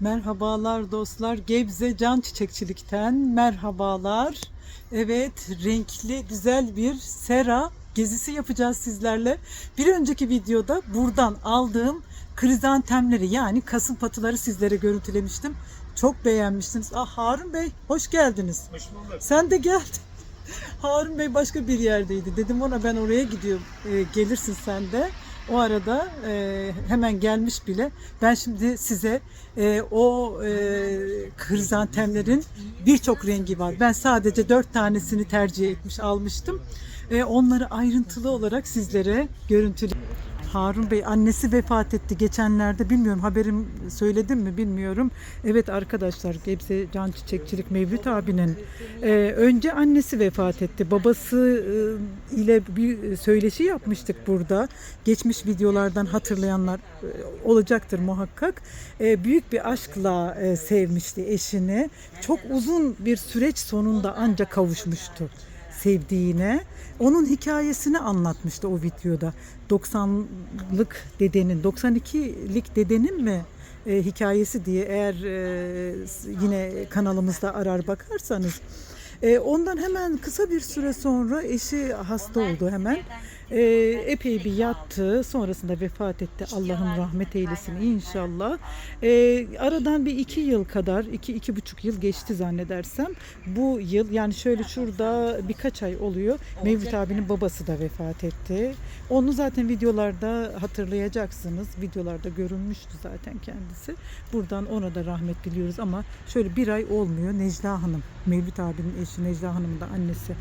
Merhabalar dostlar. Gebze Can Çiçekçilik'ten merhabalar. Evet, renkli güzel bir sera gezisi yapacağız sizlerle. Bir önceki videoda buradan aldığım krizantemleri yani kasım patıları sizlere görüntülemiştim. Çok beğenmiştiniz. Ah Harun Bey hoş geldiniz. Hoş bulduk. Sen de geldin. Harun Bey başka bir yerdeydi. Dedim ona ben oraya gidiyorum. Ee, gelirsin sen de. O arada e, hemen gelmiş bile. Ben şimdi size e, o e, krizantemlerin birçok rengi var. Ben sadece dört tanesini tercih etmiş almıştım. E, onları ayrıntılı olarak sizlere görüntülü. Harun Bey annesi vefat etti geçenlerde bilmiyorum haberim söyledim mi bilmiyorum. Evet arkadaşlar Gebze Can Çiçekçilik Mevlüt abinin e, önce annesi vefat etti. Babası e, ile bir söyleşi yapmıştık burada. Geçmiş videolardan hatırlayanlar e, olacaktır muhakkak. E, büyük bir aşkla e, sevmişti eşini. Çok uzun bir süreç sonunda ancak kavuşmuştu sevdiğine. Onun hikayesini anlatmıştı o videoda. 90'lık dedenin, 92'lik dedenin mi e, hikayesi diye eğer e, yine kanalımızda arar bakarsanız. E, ondan hemen kısa bir süre sonra eşi hasta oldu hemen. E, epey bir yattı. Sonrasında vefat etti. Allah'ım rahmet eylesin inşallah. E, aradan bir iki yıl kadar, iki, iki buçuk yıl geçti zannedersem. Bu yıl yani şöyle şurada birkaç ay oluyor. Mevlüt abinin babası da vefat etti. Onu zaten videolarda hatırlayacaksınız. Videolarda görünmüştü zaten kendisi. Buradan ona da rahmet diliyoruz ama şöyle bir ay olmuyor. Necla Hanım, Mevlüt abinin eşi Necla Hanım'ın da annesi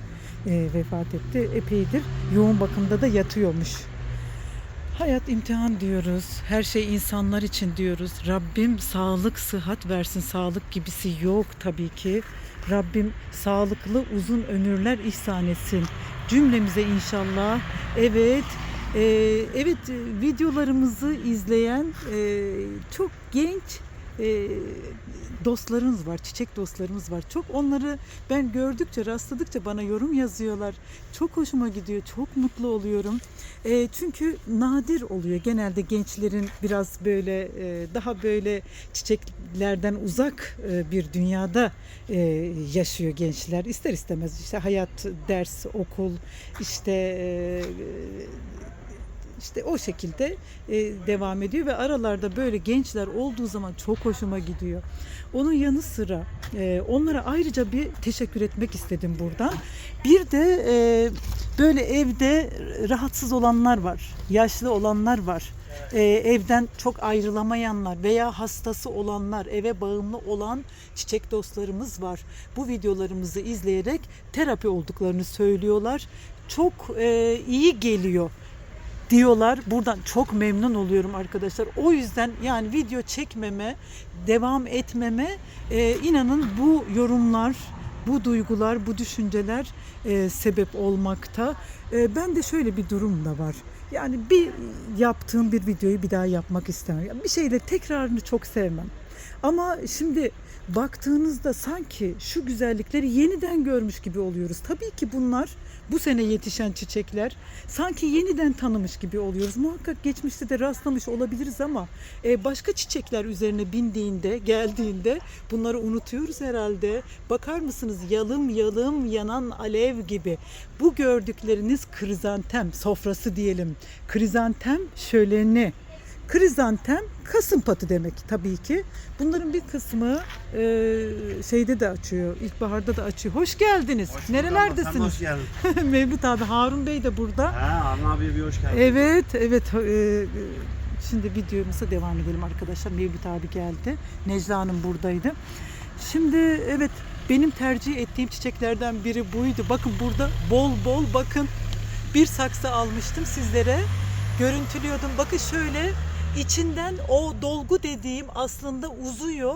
e, vefat etti. Epeydir yoğun bakımda da yatıyormuş. Hayat imtihan diyoruz. Her şey insanlar için diyoruz. Rabbim sağlık, sıhhat versin. Sağlık gibisi yok tabii ki. Rabbim sağlıklı uzun ömürler ihsan etsin. Cümlemize inşallah. Evet. E, evet e, videolarımızı izleyen e, çok genç e, dostlarımız var, çiçek dostlarımız var. Çok onları ben gördükçe, rastladıkça bana yorum yazıyorlar. Çok hoşuma gidiyor, çok mutlu oluyorum. E, çünkü nadir oluyor. Genelde gençlerin biraz böyle e, daha böyle çiçeklerden uzak e, bir dünyada e, yaşıyor gençler. İster istemez işte hayat, ders, okul, işte e, işte o şekilde e, devam ediyor ve aralarda böyle gençler olduğu zaman çok hoşuma gidiyor. Onun yanı sıra e, onlara ayrıca bir teşekkür etmek istedim buradan. Bir de e, böyle evde rahatsız olanlar var, yaşlı olanlar var. E, evden çok ayrılamayanlar veya hastası olanlar, eve bağımlı olan çiçek dostlarımız var. Bu videolarımızı izleyerek terapi olduklarını söylüyorlar. Çok e, iyi geliyor diyorlar. Buradan çok memnun oluyorum arkadaşlar. O yüzden yani video çekmeme, devam etmeme e, inanın bu yorumlar, bu duygular, bu düşünceler e, sebep olmakta. E, ben de şöyle bir durum da var. Yani bir yaptığım bir videoyu bir daha yapmak istemem. Bir şeyle tekrarını çok sevmem. Ama şimdi baktığınızda sanki şu güzellikleri yeniden görmüş gibi oluyoruz. Tabii ki bunlar bu sene yetişen çiçekler sanki yeniden tanımış gibi oluyoruz. Muhakkak geçmişte de rastlamış olabiliriz ama e, başka çiçekler üzerine bindiğinde, geldiğinde bunları unutuyoruz herhalde. Bakar mısınız yalım yalım yanan alev gibi. Bu gördükleriniz krizantem sofrası diyelim. Krizantem şöleni. Krizantem kasım patı demek tabii ki. Bunların bir kısmı e, şeyde de açıyor, ilkbaharda da açıyor. Hoş geldiniz. Hoş Nerelerdesiniz? hoş geldin. Mevlüt abi, Harun Bey de burada. Ha Arna abi bir hoş geldin. Evet, evet. e, şimdi videomuza devam edelim arkadaşlar. Mevlüt abi geldi. Necla Hanım buradaydı. Şimdi evet benim tercih ettiğim çiçeklerden biri buydu. Bakın burada bol bol bakın bir saksı almıştım sizlere. Görüntülüyordum. Bakın şöyle içinden o dolgu dediğim aslında uzuyor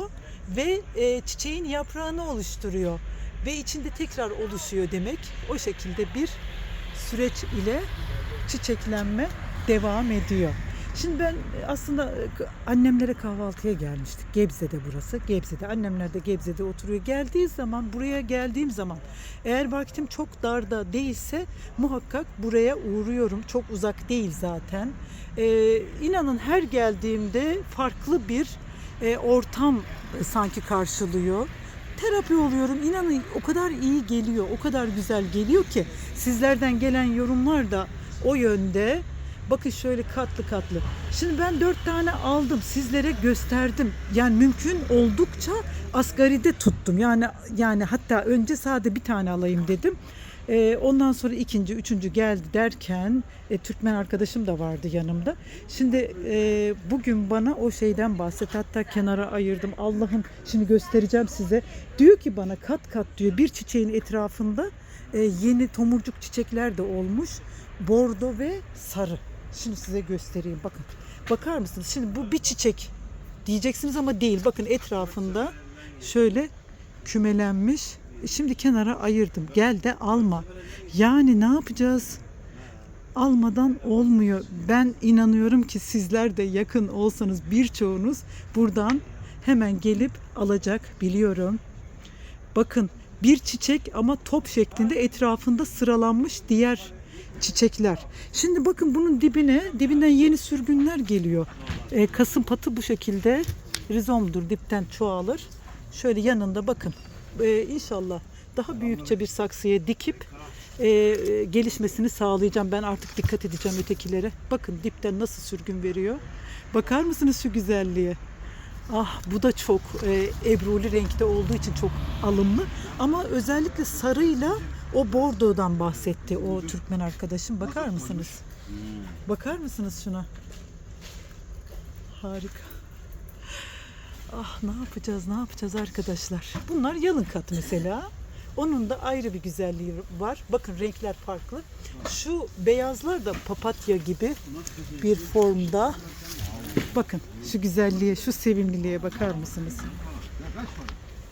ve e, çiçeğin yaprağını oluşturuyor. Ve içinde tekrar oluşuyor demek. O şekilde bir süreç ile çiçeklenme devam ediyor. Şimdi ben aslında e, annemlere kahvaltıya gelmiştik. Gebze'de burası. Gebze'de. Annemler de Gebze'de oturuyor. Geldiği zaman, buraya geldiğim zaman eğer vaktim çok darda değilse muhakkak buraya uğruyorum. Çok uzak değil zaten. Ee, inanın her geldiğimde farklı bir e, ortam e, sanki karşılıyor. Terapi oluyorum. İnanın o kadar iyi geliyor, o kadar güzel geliyor ki sizlerden gelen yorumlar da o yönde. Bakın şöyle katlı katlı. Şimdi ben dört tane aldım. Sizlere gösterdim. Yani mümkün oldukça asgaride tuttum. Yani yani hatta önce sade bir tane alayım dedim. Ee, ondan sonra ikinci, üçüncü geldi derken e, Türkmen arkadaşım da vardı yanımda. Şimdi e, bugün bana o şeyden bahsetti. Hatta kenara ayırdım. Allah'ım şimdi göstereceğim size. Diyor ki bana kat kat diyor bir çiçeğin etrafında e, yeni tomurcuk çiçekler de olmuş. Bordo ve sarı. Şimdi size göstereyim. Bakın. Bakar mısınız? Şimdi bu bir çiçek diyeceksiniz ama değil. Bakın etrafında şöyle kümelenmiş. Şimdi kenara ayırdım. Gel de alma. Yani ne yapacağız? Almadan olmuyor. Ben inanıyorum ki sizler de yakın olsanız birçoğunuz buradan hemen gelip alacak biliyorum. Bakın bir çiçek ama top şeklinde etrafında sıralanmış diğer çiçekler. Şimdi bakın bunun dibine, dibinden yeni sürgünler geliyor. E, kasım patı bu şekilde rizomdur dipten çoğalır. Şöyle yanında bakın. E, inşallah daha büyükçe bir saksıya dikip e, e, gelişmesini sağlayacağım. Ben artık dikkat edeceğim ötekilere. Bakın dipten nasıl sürgün veriyor. Bakar mısınız şu güzelliğe? Ah bu da çok e, ebruli renkte olduğu için çok alımlı. Ama özellikle sarıyla o bordodan bahsetti o Türkmen arkadaşım. Bakar mısınız? Bakar mısınız şuna? Harika. Ah ne yapacağız ne yapacağız arkadaşlar. Bunlar yalın kat mesela. Onun da ayrı bir güzelliği var. Bakın renkler farklı. Şu beyazlar da papatya gibi bir formda. Bakın şu güzelliğe, şu sevimliliğe bakar mısınız?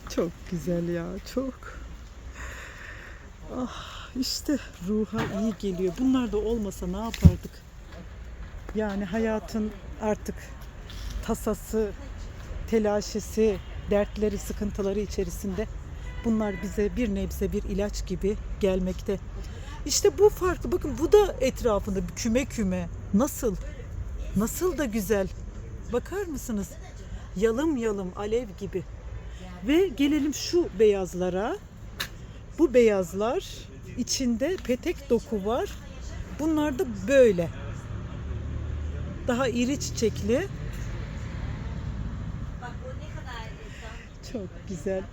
Çok güzel ya, çok. Ah işte ruha iyi geliyor. Bunlar da olmasa ne yapardık? Yani hayatın artık tasası, telaşesi, dertleri, sıkıntıları içerisinde bunlar bize bir nebze bir ilaç gibi gelmekte. İşte bu farklı. Bakın bu da etrafında küme küme. Nasıl? Nasıl da güzel. Bakar mısınız? Yalım yalım alev gibi. Ve gelelim şu beyazlara. Bu beyazlar içinde petek doku var. Bunlar da böyle. Daha iri çiçekli. Çok güzel.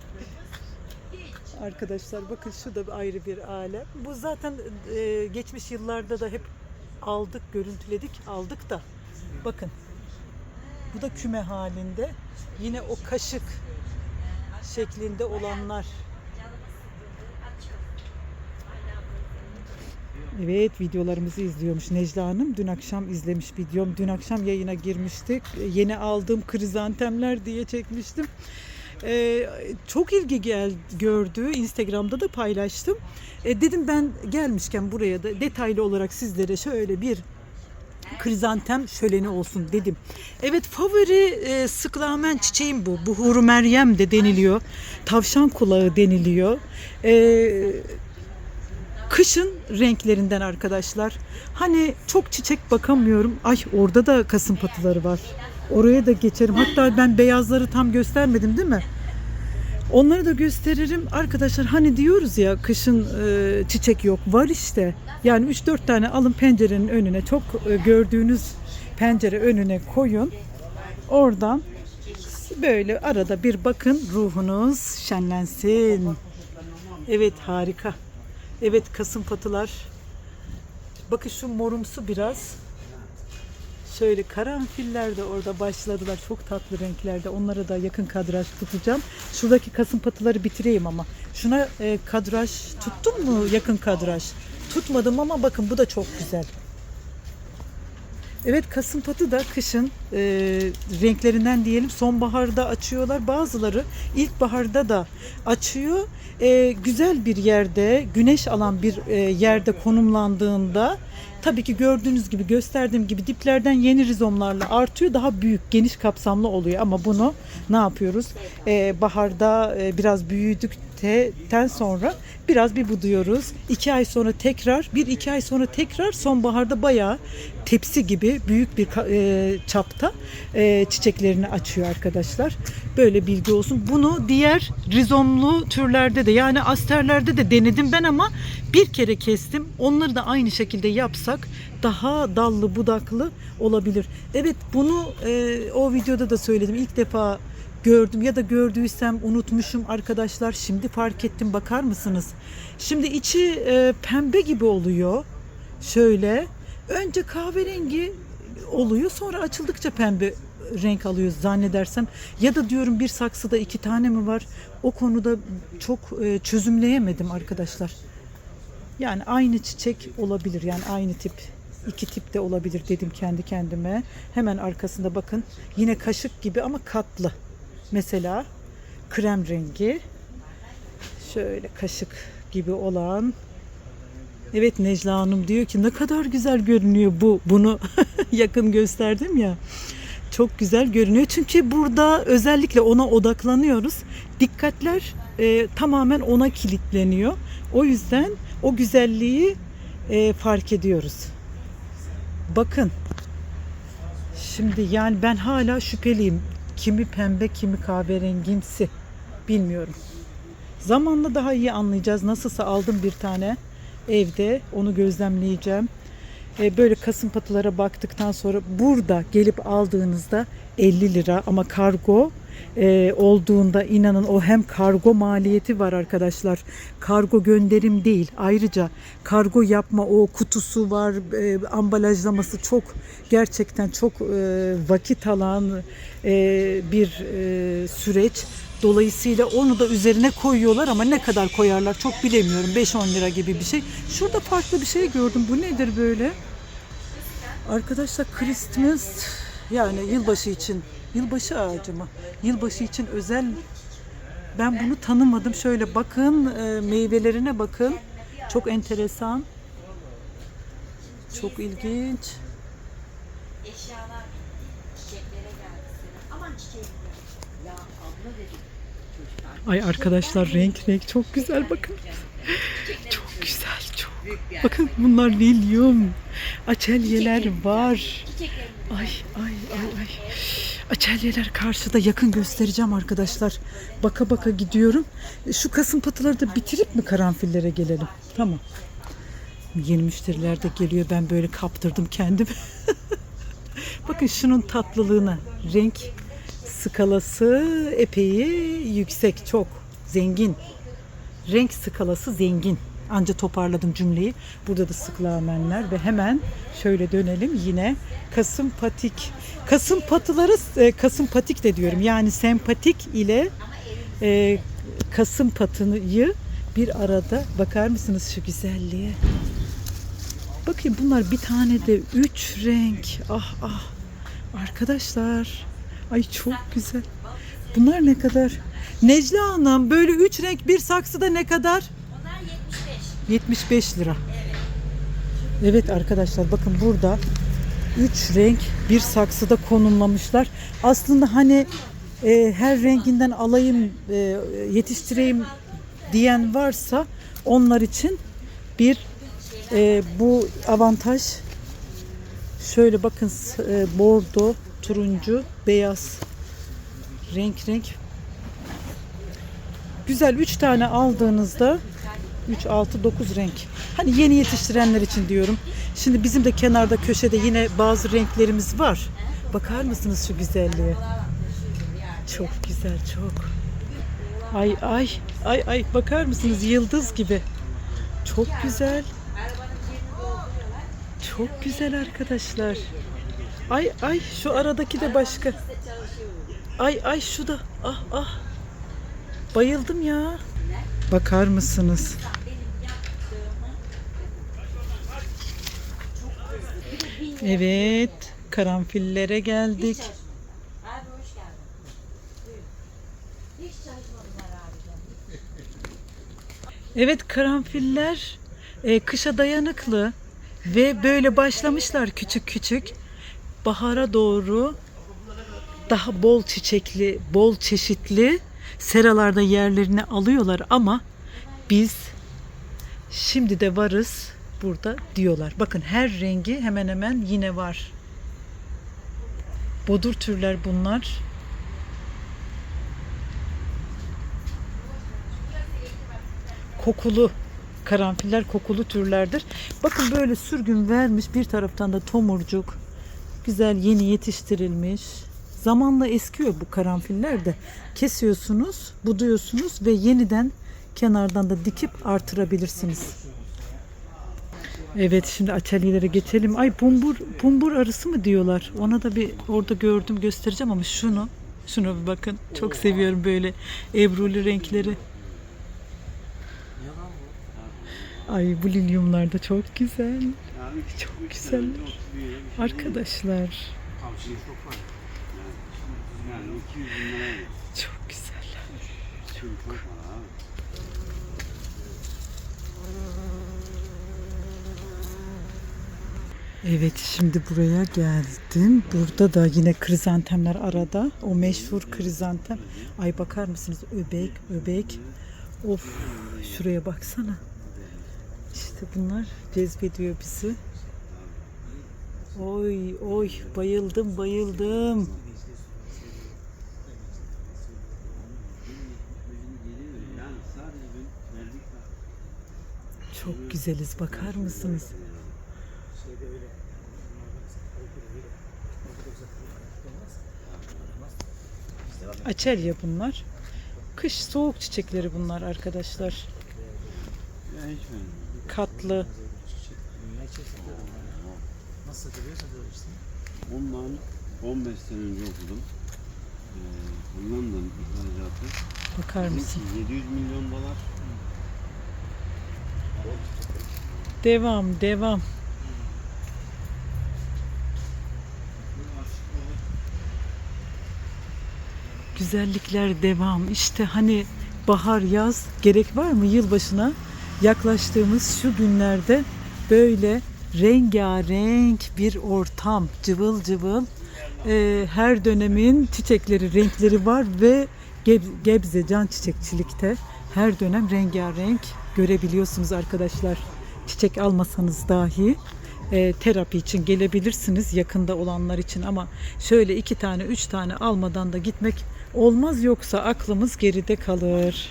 Arkadaşlar bakın şu da ayrı bir alem. Bu zaten e, geçmiş yıllarda da hep aldık, görüntüledik, aldık da. Bakın. Bu da küme halinde. Yine o kaşık şeklinde olanlar. Evet videolarımızı izliyormuş Necla Hanım. Dün akşam izlemiş videom. Dün akşam yayına girmiştik. Yeni aldığım krizantemler diye çekmiştim. Ee, çok ilgi gel gördü. Instagram'da da paylaştım. Ee, dedim ben gelmişken buraya da detaylı olarak sizlere şöyle bir krizantem şöleni olsun dedim. Evet favori e, sıklamen çiçeğim bu. Buhuru Meryem de deniliyor. Tavşan kulağı deniliyor. E, kışın renklerinden arkadaşlar. Hani çok çiçek bakamıyorum. Ay orada da kasım patıları var. Oraya da geçerim. Hatta ben beyazları tam göstermedim değil mi? Onları da gösteririm. Arkadaşlar hani diyoruz ya kışın e, çiçek yok. Var işte. Yani 3-4 tane alın pencerenin önüne. Çok e, gördüğünüz pencere önüne koyun. Oradan böyle arada bir bakın ruhunuz şenlensin. Evet harika. Evet kasım patılar. Bakın şu morumsu biraz. Şöyle karanfiller de orada başladılar. Çok tatlı renklerde. Onlara da yakın kadraj tutacağım. Şuradaki kasım patıları bitireyim ama. Şuna e, kadraj tuttun mu yakın kadraj? Tutmadım ama bakın bu da çok güzel. Evet kasım patı da kışın e, renklerinden diyelim sonbaharda açıyorlar. Bazıları ilkbaharda da açıyor. E, güzel bir yerde güneş alan bir e, yerde konumlandığında tabii ki gördüğünüz gibi gösterdiğim gibi diplerden yeni rizomlarla artıyor. Daha büyük, geniş kapsamlı oluyor ama bunu ne yapıyoruz? Ee, baharda e, biraz büyüdükten sonra biraz bir buduyoruz. İki ay sonra tekrar, bir iki ay sonra tekrar sonbaharda bayağı tepsi gibi büyük bir e, çapta e, çiçeklerini açıyor arkadaşlar. Böyle bilgi olsun. Bunu diğer rizomlu türlerde de yani asterlerde de denedim ben ama bir kere kestim. Onları da aynı şekilde yapsak daha dallı budaklı olabilir. Evet bunu e, o videoda da söyledim. İlk defa gördüm ya da gördüysem unutmuşum arkadaşlar. Şimdi fark ettim bakar mısınız? Şimdi içi e, pembe gibi oluyor. Şöyle önce kahverengi oluyor sonra açıldıkça pembe renk alıyor zannedersem ya da diyorum bir saksıda iki tane mi var o konuda çok e, çözümleyemedim arkadaşlar. Yani aynı çiçek olabilir yani aynı tip iki tip de olabilir dedim kendi kendime. Hemen arkasında bakın yine kaşık gibi ama katlı. Mesela krem rengi şöyle kaşık gibi olan Evet Necla Hanım diyor ki ne kadar güzel görünüyor bu. Bunu yakın gösterdim ya. Çok güzel görünüyor. Çünkü burada özellikle ona odaklanıyoruz. Dikkatler e, tamamen ona kilitleniyor. O yüzden o güzelliği e, fark ediyoruz. Bakın. Şimdi yani ben hala şüpheliyim. Kimi pembe, kimi kahverengimsi bilmiyorum. Zamanla daha iyi anlayacağız. Nasılsa aldım bir tane evde onu gözlemleyeceğim. E, böyle kasım patılara baktıktan sonra burada gelip aldığınızda 50 lira ama kargo e, olduğunda inanın o hem kargo maliyeti var arkadaşlar. Kargo gönderim değil. Ayrıca kargo yapma o kutusu var, e, ambalajlaması çok gerçekten çok e, vakit alan e, bir e, süreç. Dolayısıyla onu da üzerine koyuyorlar ama ne kadar koyarlar çok bilemiyorum. 5-10 lira gibi bir şey. Şurada farklı bir şey gördüm. Bu nedir böyle? Arkadaşlar Christmas yani yılbaşı için yılbaşı ağacı mı? Yılbaşı için özel ben bunu tanımadım. Şöyle bakın e, meyvelerine bakın. Çok enteresan. Çok ilginç. Eşyalar çiçeklere geldi senin. Aman çiçeğim. Ya abla dedim. Çocuklar. Ay arkadaşlar renk renk çok güzel bakın. Çok güzel çok. Bakın bunlar lilyum. Açelyeler var. Ay ay ay ay. Açelyeler karşıda yakın göstereceğim arkadaşlar. Baka baka gidiyorum. Şu kasım patıları da bitirip mi karanfillere gelelim? Tamam. Yeni müşteriler de geliyor. Ben böyle kaptırdım kendimi. Bakın şunun tatlılığına. Renk skalası epey yüksek. Çok zengin. Renk skalası zengin. Anca toparladım cümleyi. Burada da sıklamenler ve hemen şöyle dönelim yine Kasım patik. Kasım patıları e, Kasım patik de diyorum. Yani sempatik ile e, Kasım patıyı bir arada bakar mısınız şu güzelliğe? Bakın bunlar bir tane de üç renk. Ah ah. Arkadaşlar. Ay çok güzel. Bunlar ne kadar? Necla Hanım böyle üç renk bir saksıda ne kadar? Onlar 75. 75 lira. Evet arkadaşlar bakın burada üç renk bir saksıda konumlamışlar. Aslında hani e, her renginden alayım e, yetiştireyim diyen varsa onlar için bir e, bu avantaj. Şöyle bakın e, bordo, turuncu, beyaz renk renk. Güzel 3 tane aldığınızda 3, 6, 9 renk. Hani yeni yetiştirenler için diyorum. Şimdi bizim de kenarda köşede yine bazı renklerimiz var. Bakar mısınız şu güzelliğe? Çok güzel çok. Ay ay ay ay bakar mısınız yıldız gibi. Çok güzel. Çok güzel arkadaşlar. Ay ay şu aradaki de başka. Ay ay şu da. Ah ah. Bayıldım ya. Bakar mısınız? Evet, karanfillere geldik. Evet, karanfiller e, kışa dayanıklı. Ve böyle başlamışlar küçük küçük. Bahara doğru daha bol çiçekli, bol çeşitli seralarda yerlerini alıyorlar ama biz şimdi de varız burada diyorlar. Bakın her rengi hemen hemen yine var. Bodur türler bunlar. Kokulu karanfiller kokulu türlerdir. Bakın böyle sürgün vermiş bir taraftan da tomurcuk. Güzel yeni yetiştirilmiş. Zamanla eskiyor bu karanfiller de. Kesiyorsunuz, buduyorsunuz ve yeniden kenardan da dikip artırabilirsiniz. Evet şimdi atölyelere geçelim. Ay bumbur bumbur arısı mı diyorlar? Ona da bir orada gördüm göstereceğim ama şunu şunu bir bakın. Çok seviyorum böyle ebruli renkleri. Ay bu lilyumlar da çok güzel. Çok güzeller. Arkadaşlar Yani 200 bin liraya geliyor. çok güzeller. Çok. Evet şimdi buraya geldim. Burada da yine krizantemler arada. O meşhur krizantem. Ay bakar mısınız? Öbek, öbek. Of şuraya baksana. İşte bunlar cezbediyor bizi. Oy oy bayıldım bayıldım. Ben Çok güzeliz bakar mısınız? Açelya bunlar. Kış soğuk çiçekleri bunlar arkadaşlar. ya hiç. Katlı. Bundan 15 sene önce okudum. Ee, Hollanda'nın ihracatı. Bakar mısın? Bizimki 700 milyon dolar. Devam, devam. Güzellikler devam. İşte hani bahar, yaz gerek var mı yılbaşına yaklaştığımız şu günlerde böyle rengarenk bir ortam, cıvıl cıvıl. Ee, her dönemin çiçekleri, renkleri var ve Geb- Gebze can çiçekçilikte her dönem rengarenk görebiliyorsunuz arkadaşlar. Çiçek almasanız dahi e, terapi için gelebilirsiniz yakında olanlar için ama şöyle iki tane üç tane almadan da gitmek olmaz yoksa aklımız geride kalır.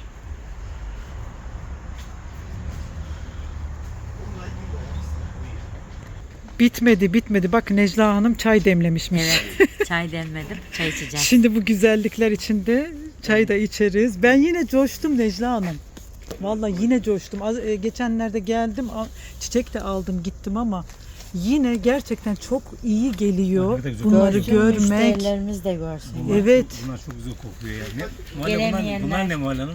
Bitmedi bitmedi bak Necla Hanım çay demlemişmiş. Evet. Çay demledim. Çay içeceğim. Şimdi bu güzellikler içinde çay da içeriz. Ben yine coştum Necla Hanım. Vallahi yine coştum. Az, e, geçenlerde geldim, a- çiçek de aldım gittim ama yine gerçekten çok iyi geliyor Ne kadar güzel. bunları Görsün, görmek. Müşterilerimiz de görsün. Evet. Bunlar çok güzel kokuyor yani. Ne? Bunlar, Gelemeyenler. bunlar ne Muhalle Hanım?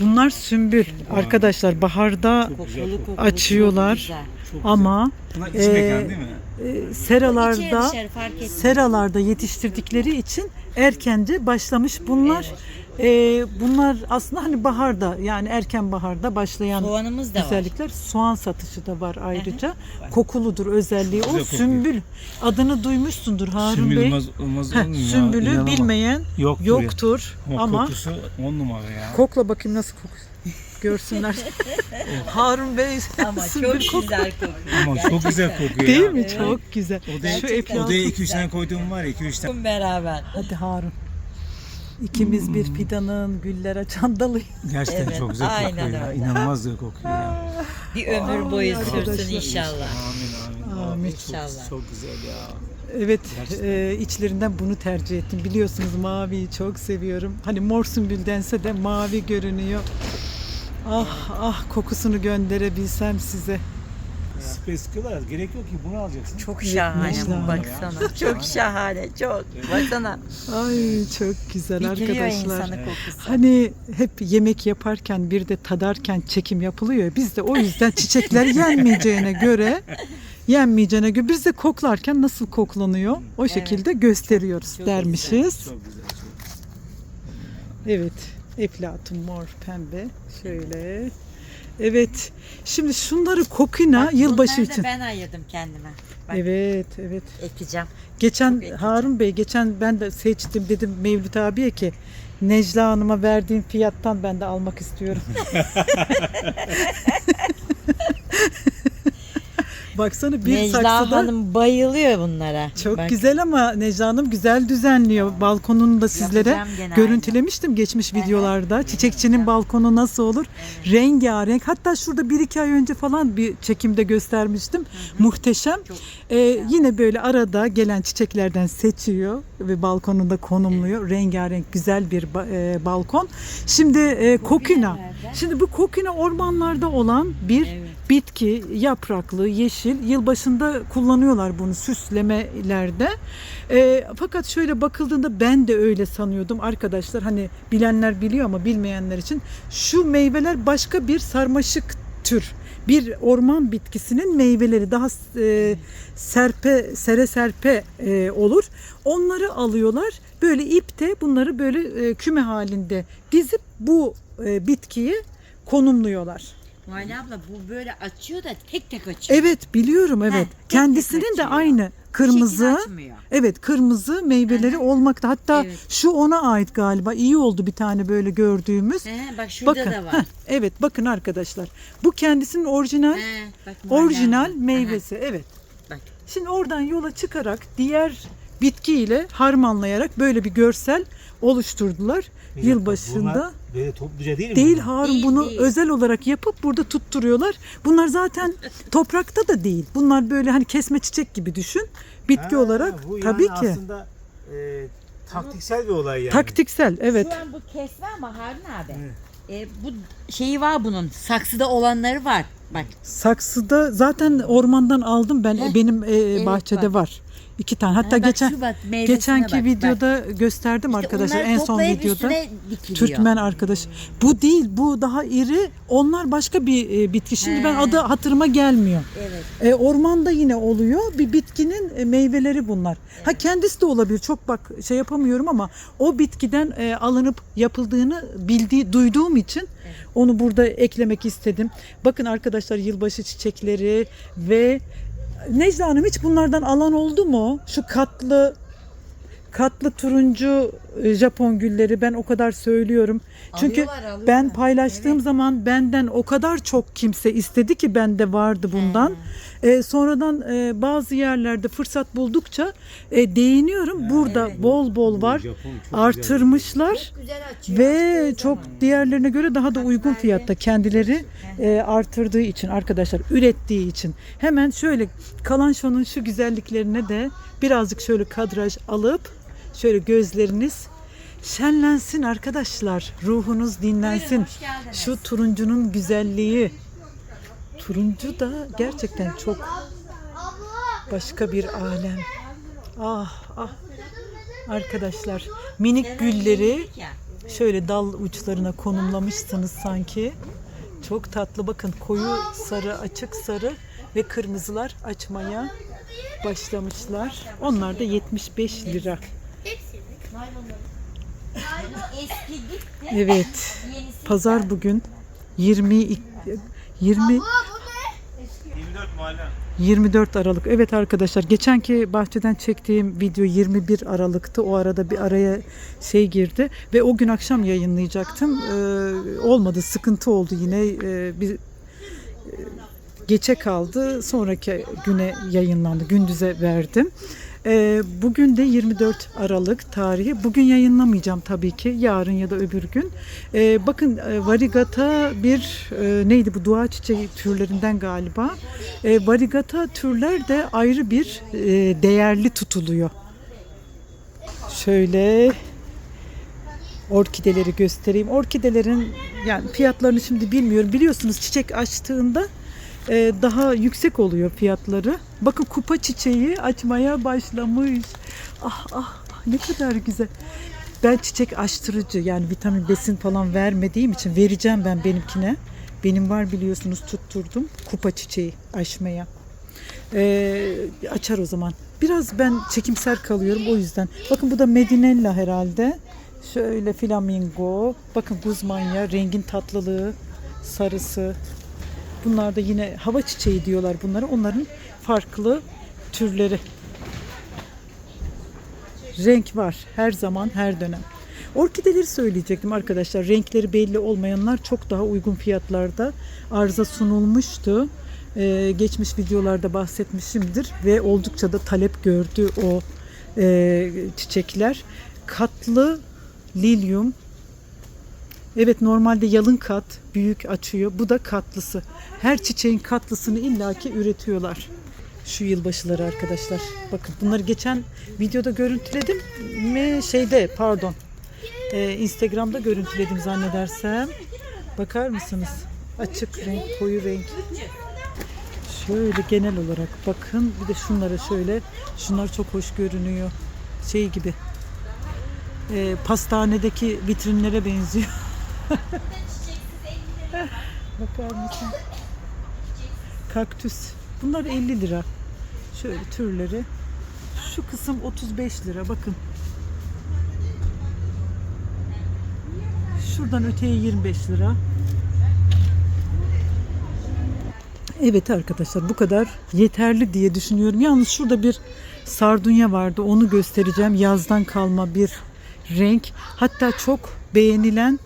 Bunlar sümbül arkadaşlar baharda Kokulu kokulu. açıyorlar. Çok güzel. ama Bunlar iç mekan değil mi? e, İçeri seralarda dışarı fark etmiyor. seralarda yetiştirdikleri için erkence başlamış bunlar. E, bunlar aslında hani baharda yani erken baharda başlayan Soğanımız da var. güzellikler. Soğan satışı da var ayrıca. Kokuludur özelliği. O kokuyor. sümbül. Adını duymuşsundur Harun Sümbül Bey. olmaz, olmaz Heh, olur mu ya? sümbülü İnanamam. bilmeyen yoktur. yoktur Ya. ama kokusu on numara ya. kokla bakayım nasıl kokuyor. Görsünler. Harun Bey Ama sümbül çok kok- güzel kokuyor. Ama çok güzel kokuyor Değil ya. mi? Çok güzel. Odaya, Şu eplatı- odaya 2-3 tane koyduğum var ya 2-3 tane. Beraber. Hadi Harun. İkimiz bir fidanın güller açan dalı. Gerçekten Evet, çok güzel aynen kokuyor ya. öyle. İnanılmaz güzel kokuyor ya. Bir ömür boyu sürsün inşallah. Amin amin. Amin. Çok, İnşallah. çok güzel ya. Evet, Gerçekten. e, içlerinden bunu tercih ettim. Biliyorsunuz maviyi çok seviyorum. Hani mor sümbüldense de mavi görünüyor. Ah ah kokusunu gönderebilsem size. Space sıkıyorlar. Gerek yok ki bunu alacaksın. Çok şahane Necla bu baksana. Çok şahane çok. Baksana. Ay çok güzel Bitiriyor arkadaşlar. insanı kokusu. Hani hep yemek yaparken bir de tadarken çekim yapılıyor. ya, Biz de o yüzden çiçekler yenmeyeceğine göre yenmeyeceğine göre biz de koklarken nasıl koklanıyor o şekilde gösteriyoruz Çok dermişiz. Çok güzel. Çok Evet. Eflatun mor pembe. Şöyle. Evet. Şimdi şunları kokina Bak, yılbaşı bunları da için. ben ayırdım kendime. Bak Evet, evet. ekeceğim. Geçen Çok. Harun Bey geçen ben de seçtim dedim Mevlüt abiye ki Necla Hanım'a verdiğin fiyattan ben de almak istiyorum. Baksana bir Necla saksıda Hanım bayılıyor bunlara. çok Bak, güzel ama Necla Hanım güzel düzenliyor. Balkonunu da sizlere görüntülemiştim geçmiş videolarda. Çiçekçinin balkonu nasıl olur? Rengarenk. Hatta şurada bir iki ay önce falan bir çekimde göstermiştim. Muhteşem. Çok Ee, yine böyle arada gelen çiçeklerden seçiyor ve balkonunda konumluyor. Rengarenk güzel bir e, balkon. Şimdi e, kokina. Şimdi bu kokina ormanlarda olan bir Evet. bitki, yapraklı, yeşil. Yılbaşında kullanıyorlar bunu süslemelerde. Ee, fakat şöyle bakıldığında ben de öyle sanıyordum arkadaşlar. Hani bilenler biliyor ama bilmeyenler için şu meyveler başka bir sarmaşık tür. Bir orman bitkisinin meyveleri daha e, serpe sere serpe e, olur. Onları alıyorlar. Böyle ipte bunları böyle e, küme halinde dizip bu e, bitkiyi konumluyorlar. Muayene abla bu böyle açıyor da tek tek açıyor. Evet biliyorum evet. Heh, tek Kendisinin tek de açıyor. aynı kırmızı. açmıyor. Evet kırmızı meyveleri olmakta. Hatta Evet. şu ona ait galiba. İyi oldu bir tane böyle gördüğümüz. He, bak şurada bakın. da var. heh, evet bakın arkadaşlar. Bu kendisinin orijinal He, bak muayene orijinal abla. meyvesi. Evet. Bak. Şimdi oradan yola çıkarak diğer bitkiyle harmanlayarak böyle bir görsel oluşturdular. Bir dakika, Yılbaşında. bunlar Böyle topluca değil mi? Değil bunlar? Harun Değil, bunu değil. özel olarak yapıp burada tutturuyorlar. Bunlar zaten toprakta da değil. Bunlar böyle hani kesme çiçek gibi düşün. Bitki Ha, olarak bu yani tabii ki. Aslında e, taktiksel bir olay yani. Taktiksel evet. Şu an bu kesme ama Harun abi. E, bu şeyi var bunun. Saksıda olanları var. Bak Saksıda zaten ormandan aldım ben. Heh, Benim e, evet, bahçede bak. var. İki tane. Hatta Ha, bak geçen şu bak, meyvesine geçenki bak, bak. videoda gösterdim İşte arkadaşlar en son toplayıp videoda. üstüne dikiliyor. Türkmen arkadaş. Bu değil, bu daha iri. Onlar başka bir e, bitki. Şimdi ben He. adı hatırıma gelmiyor. Evet. E, ormanda yine oluyor. Bir bitkinin e, meyveleri bunlar. Ha kendisi de olabilir. Çok bak şey yapamıyorum ama o bitkiden e, alınıp yapıldığını bildiği duyduğum için onu burada eklemek istedim. Bakın arkadaşlar yılbaşı çiçekleri ve Necla Hanım hiç bunlardan alan oldu mu? Şu katlı katlı turuncu e, Japon gülleri ben o kadar söylüyorum. Çünkü Alıyorlar, alıyorlar. ben paylaştığım Evet. zaman benden o kadar çok kimse istedi ki bende vardı bundan. E, sonradan e, bazı yerlerde fırsat buldukça e, değiniyorum. Burada evet. bol bol var. Japon çok güzel. Artırmışlar Güzel açıyor. ve çok zaman. diğerlerine göre daha da uygun fiyatta kendileri e, artırdığı için arkadaşlar ürettiği için hemen şöyle kalanşonun şu güzelliklerine de birazcık şöyle kadraj alıp şöyle gözleriniz şenlensin arkadaşlar. Ruhunuz dinlensin. Şu turuncunun güzelliği. Turuncu da gerçekten çok başka bir alem. Ah ah. Arkadaşlar minik gülleri şöyle dal uçlarına konumlamışsınız sanki. Çok tatlı. Bakın koyu sarı, açık sarı ve kırmızılar açmaya başlamışlar. Onlar da 75 lira. Eski gitti. Evet. Yenisi Pazar bugün 20 20 24 mahalle. 24 Aralık. Evet arkadaşlar geçenki bahçeden çektiğim video 21 Aralık'tı. O arada bir araya şey girdi ve o gün akşam yayınlayacaktım. Ee, olmadı. Sıkıntı oldu yine. Ee, bir e, geçe kaldı. Sonraki güne yayınlandı. Gündüze verdim. Ee, bugün de 24 Aralık tarihi. Bugün yayınlamayacağım tabii ki. Yarın ya da öbür gün. Ee, bakın e, varigata bir e, neydi bu dua çiçeği türlerinden galiba. E, varigata türler de ayrı bir e, değerli tutuluyor. Şöyle orkideleri göstereyim. Orkidelerin yani fiyatlarını şimdi bilmiyorum. Biliyorsunuz çiçek açtığında daha yüksek oluyor fiyatları. Bakın kupa çiçeği açmaya başlamış. Ah ah ah, ne kadar güzel. Ben çiçek açtırıcı yani vitamin besin falan vermediğim için vereceğim ben benimkine. Benim var biliyorsunuz tutturdum kupa çiçeği açmaya. Ee, açar o zaman. Biraz ben çekimser kalıyorum o yüzden. Bakın bu da Medinella herhalde. Şöyle flamingo. Bakın guzmanya rengin tatlılığı, sarısı. Bunlar da yine hava çiçeği diyorlar bunlara. Onların farklı türleri. Renk var her zaman her dönem. Orkideleri söyleyecektim arkadaşlar. Renkleri belli olmayanlar çok daha uygun fiyatlarda arıza sunulmuştu. Ee, geçmiş videolarda bahsetmişimdir ve oldukça da talep gördü o e, çiçekler. Katlı lilyum. Evet normalde yalın kat büyük açıyor. Bu da katlısı. Her çiçeğin katlısını illaki üretiyorlar. Şu yılbaşıları arkadaşlar. Bakın bunları geçen videoda görüntüledim mi şeyde pardon Ee, Instagram'da görüntüledim zannedersem. Bakar mısınız? Açık renk, koyu renk. Şöyle genel olarak bakın. Bir de şunlara şöyle. Şunlar çok hoş görünüyor. Şey gibi. Ee, pastanedeki vitrinlere benziyor. Bakar mısın? Kaktüs. Bunlar 50 lira. Şöyle türleri. Şu kısım 35 lira. Bakın. Şuradan öteye 25 lira. Evet arkadaşlar bu kadar yeterli diye düşünüyorum. Yalnız şurada bir sardunya vardı. Onu göstereceğim. Yazdan kalma bir renk. Hatta çok beğenilen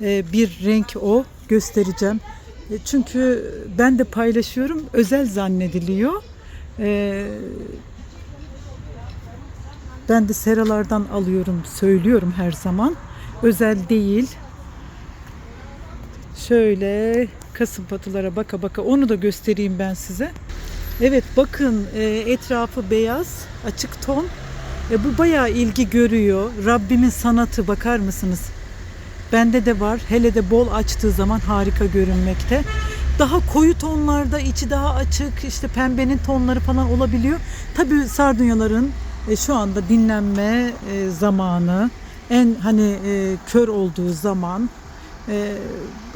bir renk o. Göstereceğim. E, Çünkü ben de paylaşıyorum. Özel zannediliyor. E, Ben de seralardan alıyorum, söylüyorum her zaman. Özel değil. Şöyle kasım patılara baka baka onu da göstereyim ben size. Evet bakın e, etrafı beyaz, açık ton. E, bu bayağı ilgi görüyor. Rabbimin sanatı bakar mısınız? Bende de var. Hele de bol açtığı zaman harika görünmekte. Daha koyu tonlarda içi daha açık işte pembenin tonları falan olabiliyor. Tabii sardunyaların e, şu anda dinlenme e, zamanı en hani e, kör olduğu zaman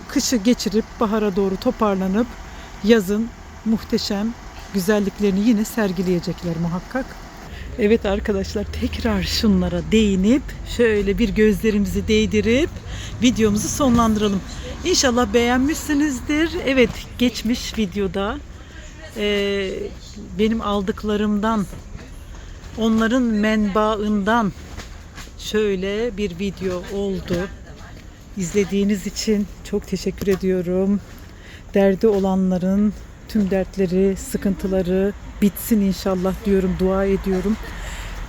kışı geçirip bahara doğru toparlanıp yazın muhteşem güzelliklerini yine sergileyecekler muhakkak. Evet arkadaşlar tekrar şunlara değinip şöyle bir gözlerimizi değdirip videomuzu sonlandıralım. İnşallah beğenmişsinizdir. Evet geçmiş videoda e, benim aldıklarımdan onların menbaından şöyle bir video oldu. İzlediğiniz için çok teşekkür ediyorum. Derdi olanların tüm dertleri, sıkıntıları bitsin inşallah diyorum, dua ediyorum.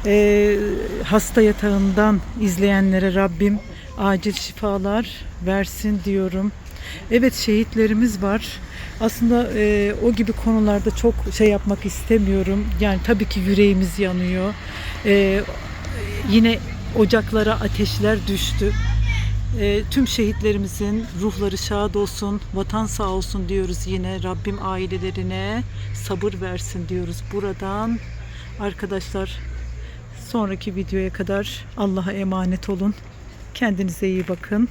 Ee, hasta yatağından izleyenlere Rabbim acil şifalar versin diyorum. Evet şehitlerimiz var. Aslında e, o gibi konularda çok şey yapmak istemiyorum. Yani tabii ki yüreğimiz yanıyor. E, yine ocaklara ateşler düştü. E, tüm şehitlerimizin ruhları şad olsun, vatan sağ olsun diyoruz yine. Rabbim ailelerine sabır versin diyoruz buradan. Arkadaşlar sonraki videoya kadar Allah'a emanet olun. Kendinize iyi bakın.